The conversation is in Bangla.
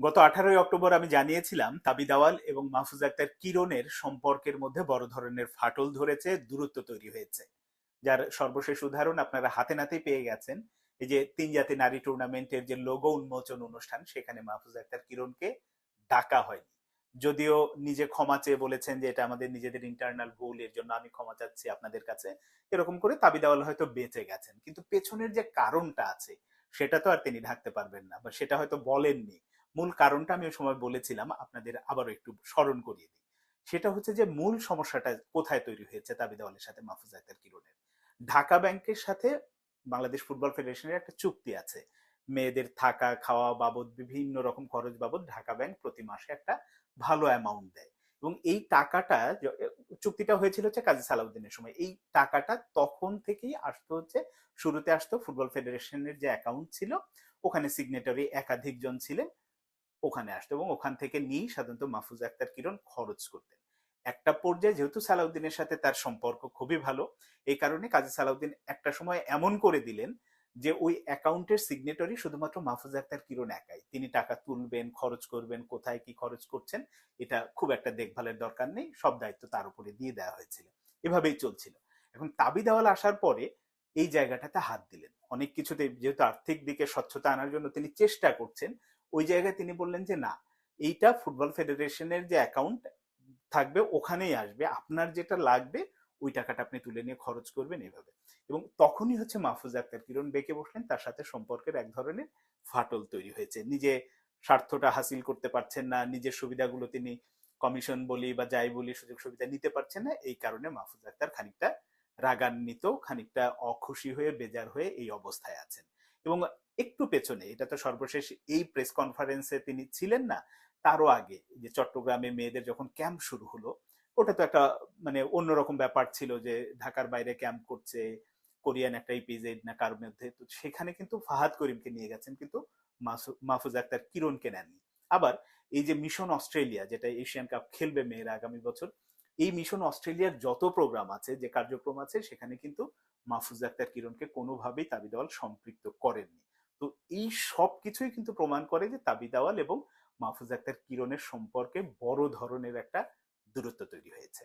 গত আঠারোই অক্টোবর আমি জানিয়েছিলাম তাবিদাওয়াল এবং মাহফুজ আক্তার কিরণের সম্পর্কের মধ্যে বড় ধরনের ফাটল ধরেছে, দূরত্ব তৈরি হয়েছে, যার সর্বশেষ উদাহরণ আপনারা হাতে নাতেই পেয়ে গেছেন। এই যে তিন জাতি নারী টুর্নামেন্টের যে লোগো উন্মোচন অনুষ্ঠান, সেখানে মাহফুজ আক্তার কিরণকে ডাকা হয়নি। যদিও নিজে ক্ষমা চেয়ে বলেছেন যে এটা আমাদের নিজেদের ইন্টারনাল ভুল, এর জন্য আমি ক্ষমা চাচ্ছি আপনাদের কাছে। এরকম করে তাবি তাবিদাওয়াল হয়তো বেঁচে গেছেন, কিন্তু পেছনের যে কারণটা আছে, সেটা তো আর তিনি ঢাকতে পারবেন না বা সেটা হয়তো বলেননি। মূল কারণটা আমি ওই সময় বলেছিলাম, আপনাদের আবারও একটু স্মরণ করিয়ে দিই। সেটা হচ্ছে যে মূল সমস্যাটা কোথায় তৈরি হয়েছে তাবিদাওয়ালের সাথে মাহফুজ আক্তার কিরণের? ঢাকা ব্যাংকের সাথে বাংলাদেশ ফুটবল ফেডারেশনের একটা চুক্তি আছে। মেয়েদের থাকা, খাওয়া বাবদ, বিভিন্ন রকম খরচ বাবদ ঢাকা ব্যাংক প্রতি মাসে একটা ভালো অ্যামাউন্ট দেয়। এবং এই টাকাটা চুক্তিটা হয়েছিল হচ্ছে কাজী সালাউদ্দিনের সময়। এই টাকাটা তখন থেকেই আসতো হচ্ছে, শুরুতে আসতো ফুটবল ফেডারেশনের যে অ্যাকাউন্ট ছিল, ওখানে সিগনেটরি একাধিক জন ছিলেন। ওখানে আসতো এবং ওখান থেকে নিয়েই সাধারণত মাহফুজ আক্তার কিরণ খরচ করতেন। একটা পর্যায়ে যেহেতু সালাউদ্দিনের সাথে তার সম্পর্ক খুবই ভালো, এই কারণে কাজী সালাউদ্দিন একটা সময় এমন করে দিলেন যে ওই অ্যাকাউন্টের সিগনেটরি শুধুমাত্র মাহফুজ আক্তার কিরণ একাই। তিনি টাকা তুলবেন, খরচ করবেন, কোথায় কি খরচ করছেন, এটা খুব একটা দেখভালের দরকার নেই, সব দায়িত্ব তার উপরে দিয়ে দেওয়া হয়েছিল। এভাবেই চলছিল। এখন তাবি দেওয়াল আসার পরে এই জায়গাটাতে হাত দিলেন। অনেক কিছুতে যেহেতু আর্থিক দিকে স্বচ্ছতা আনার জন্য তিনি চেষ্টা করছেন ওই জায়গায় তিনি বললেন যে, না, এইটা ফুটবল ফেডারেশনের যে অ্যাকাউন্ট থাকবে ওখানেই আসবে। আপনার যেটা লাগবে, ওই টাকাটা আপনি তুলে নিয়ে খরচ করবেন এভাবে। এবং তখনই হচ্ছে মাহফুজ আক্তার কিরণ বেঁকে বসলেন। তার সাথে সম্পর্কের এক ধরনের ফাটল তৈরি হয়েছে। নিজে স্বার্থটা হাসিল করতে পারছেন না, নিজের সুবিধাগুলো তিনি কমিশন বলি বা যাই বলি সুযোগ সুবিধা নিতে পারছেন না। এই কারণে মাহফুজ আক্তার খানিকটা রাগান্বিত, খানিকটা অখুশি হয়ে, বেজার হয়ে এই অবস্থায় আছেন। এবং একটু পেছনে, এটা তো সর্বশেষ, এই প্রেস কনফারেন্সে তিনি ছিলেন না, তারও আগে যে চট্টগ্রামে মেয়েদের যখন ক্যাম্প শুরু হলো, ওটা তো একটা মানে অন্যরকম ব্যাপার ছিল যে ঢাকার বাইরে ক্যাম্প করছে, কোরিয়ান একটা ইপিজেড না কার মধ্যে, তো সেখানে কিন্তু ফাহাদ করিমকে নিয়ে গেছেন, কিন্তু মাহফুজ আক্তার কিরণকে নেননি। আবার এই যে মিশন অস্ট্রেলিয়া, যেটা এশিয়ান কাপ খেলবে মেয়েরা আগামী বছর এই মিশন অস্ট্রেলিয়ার যত প্রোগ্রাম আছে, যে কার্যক্রম আছে, সেখানে কিন্তু মাহফুজ আক্তার কিরণকে কোনোভাবেই তাবি দেওয়াল সম্পৃক্ত করেননি। তো এই সব কিছুই কিন্তু প্রমাণ করে যে তাবি দেওয়াল এবং মাহফুজ আক্তার কিরণের সম্পর্কে বড় ধরনের একটা দূরত্ব তৈরি হয়েছে।